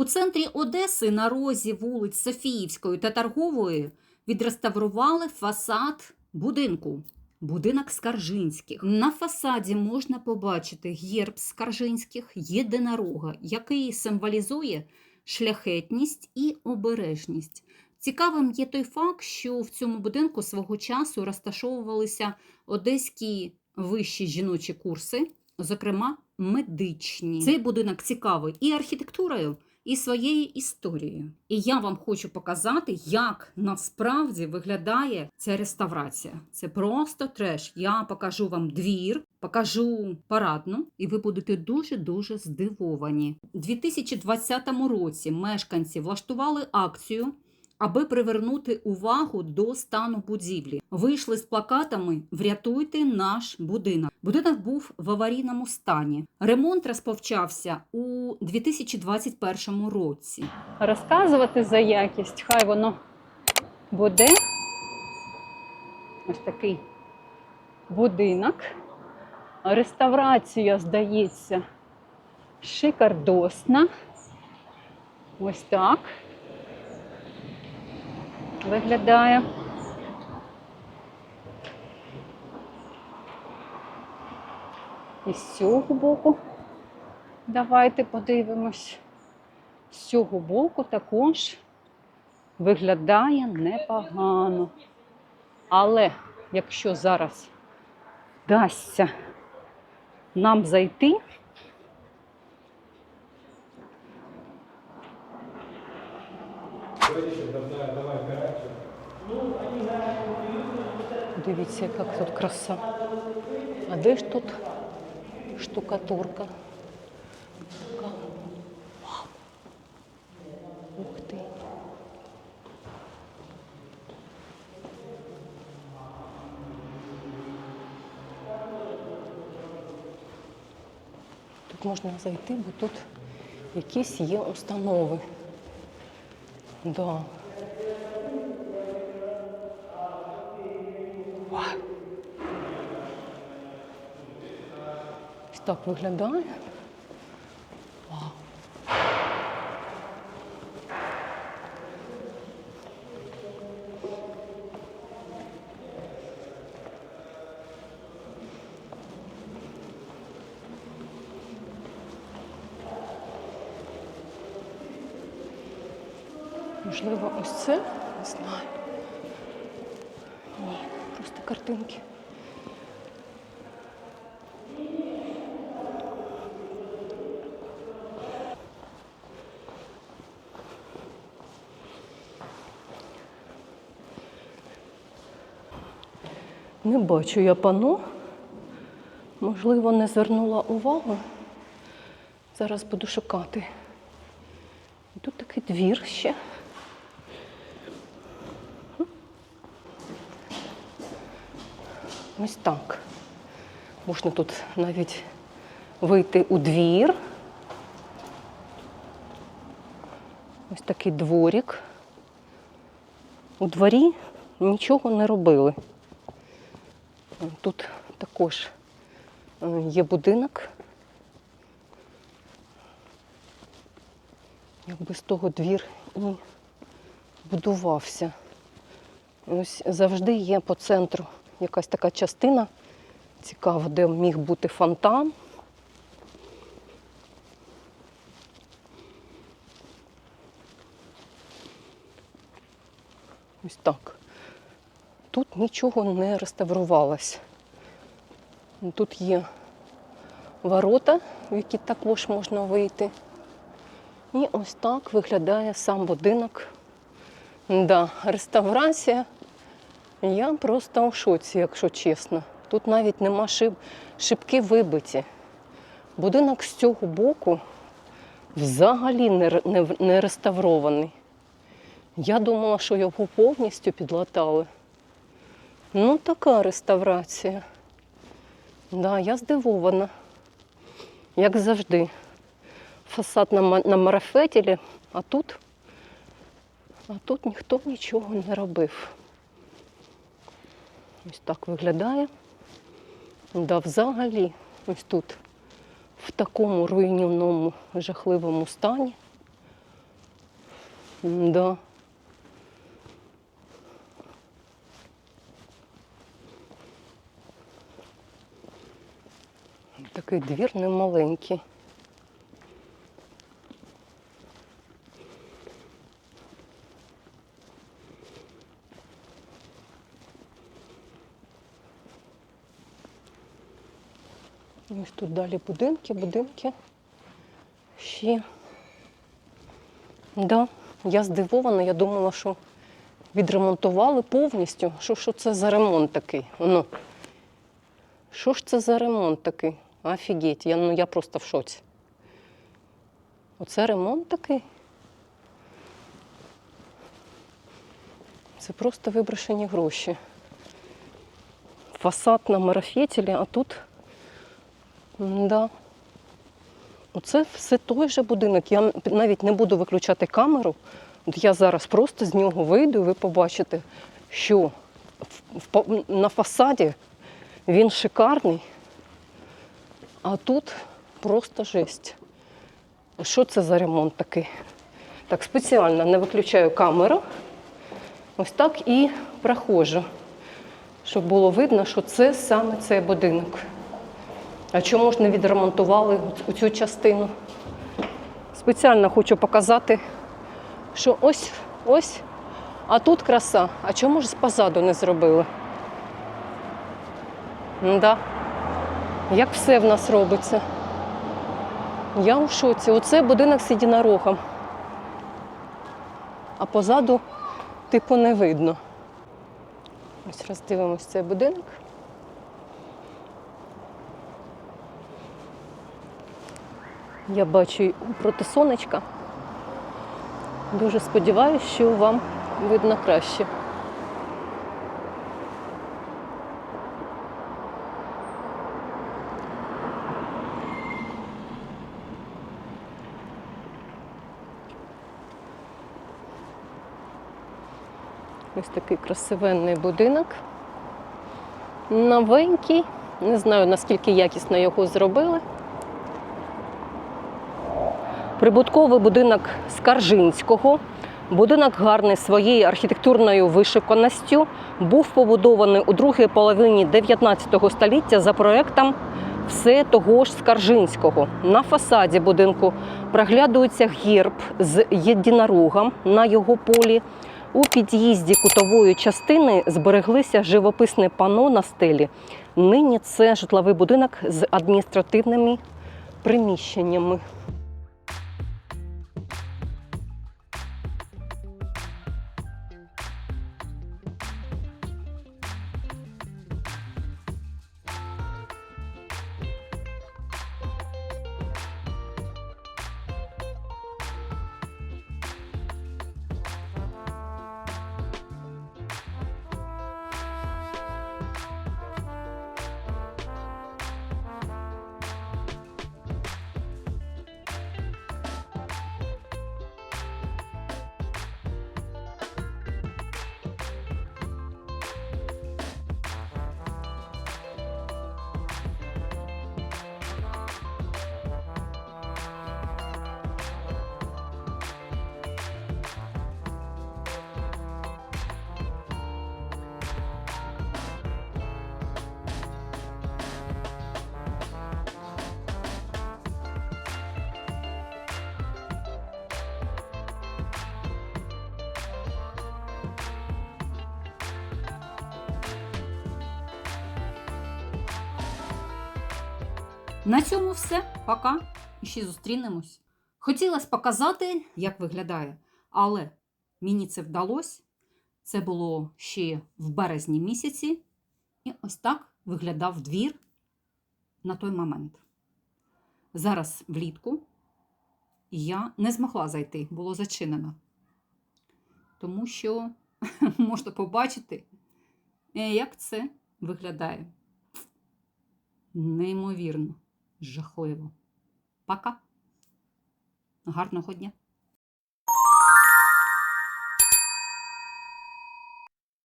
У центрі Одеси на розі вулиць Софіївської та Торгової відреставрували фасад будинку. Будинок Скаржинських. На фасаді можна побачити герб Скаржинських єдинорога, який символізує шляхетність і обережність. Цікавим є той факт, що в цьому будинку свого часу розташовувалися одеські вищі жіночі курси, зокрема медичні. Цей будинок цікавий і архітектурою, і своєю історією. І я вам хочу показати, як насправді виглядає ця реставрація. Це просто треш. Я покажу вам двір, покажу парадну, і ви будете дуже дуже здивовані. У 2020 році мешканці влаштували акцію. Аби привернути увагу до стану будівлі, вийшли з плакатами Врятуйте наш будинок. Будинок був в аварійному стані. Ремонт розпочався у 2021 році. розказувати за якість, хай воно буде. Ось такий будинок. Реставрація, здається, шикардосна. Ось так. Виглядає. І з цього боку. Давайте подивимось. З цього боку також виглядає непогано. Але якщо зараз вдасться нам зайти, дивіться, яка тут краса. А де ж тут штукатурка? Ух ти. Тут можна зайти, бо тут якісь є установи. Да. Так виглядає. Вау. Можливо, ось це? Не знаю. Ні, просто картинки. Не бачу я пано. Можливо, не звернула увагу. Зараз буду шукати. Тут такий двір ще. Ось так. Можна тут навіть вийти у двір. Ось такий дворік. У дворі нічого не робили. Тут також е, є будинок. Якби з того двір і будувався. Ось завжди є по центру якась така частина цікава, де міг бути фонтан. Ось так. Тут нічого не реставрувалось. Тут є ворота, в які також можна вийти. І ось так виглядає сам будинок. Да, реставрація. Я просто у шоці, якщо чесно. Тут навіть нема шиб, шибки вибиті. Будинок з цього боку взагалі не, не, не реставрований. Я думала, що його повністю підлатали. Ну, така реставрація. Да, я здивована, як завжди. Фасад на, на марафетілі, а тут, а тут ніхто нічого не робив. Ось так виглядає. Да, взагалі, ось тут, в такому руйнівному, жахливому стані. Да. Такий двір немаленький. Ось тут далі будинки, будинки. Ще. Да, я здивована, я думала, що відремонтували повністю. Що, що це за ремонт такий? Ну, що ж це за ремонт такий? Офігеть, я, ну, я просто в шоці. Оце ремонт такий. Це просто виброшені гроші. Фасад на марафетілі, а тут. Да. Оце все той же будинок. Я навіть не буду виключати камеру. Я зараз просто з нього вийду, і ви побачите, що на фасаді він шикарний, а тут просто жесть. Що це за ремонт такий? Так, спеціально не виключаю камеру. Ось так і проходжу, щоб було видно, що це саме цей будинок. А чому ж не відремонтували цю частину? Спеціально хочу показати, що ось, ось, а тут краса. А чому ж позаду не зробили? Да. Як все в нас робиться? Я у шоці. Оце будинок з єдинорогом. А позаду, типу, не видно. Ось роздивимось цей будинок. Я бачу проти сонечка. Дуже сподіваюся, що вам видно краще. Ось такий красивенний будинок. Новенький. Не знаю, наскільки якісно його зробили. Прибутковий будинок Скаржинського. Будинок гарний своєю архітектурною вишиканістю. Був побудований у другій половині 19 століття за проектом все того ж Скаржинського. На фасаді будинку проглядується герб з єдинорогом на його полі. У під'їзді кутової частини збереглися живописне пано на стелі. Нині це житловий будинок з адміністративними приміщеннями. На цьому все. Пока. І ще зустрінемось. Хотілося показати, як виглядає, але мені це вдалося. Це було ще в березні місяці. І ось так виглядав двір на той момент. Зараз влітку я не змогла зайти, було зачинено. Тому що можна побачити, як це виглядає. Неймовірно, жахливо. Пока. Гарного дня!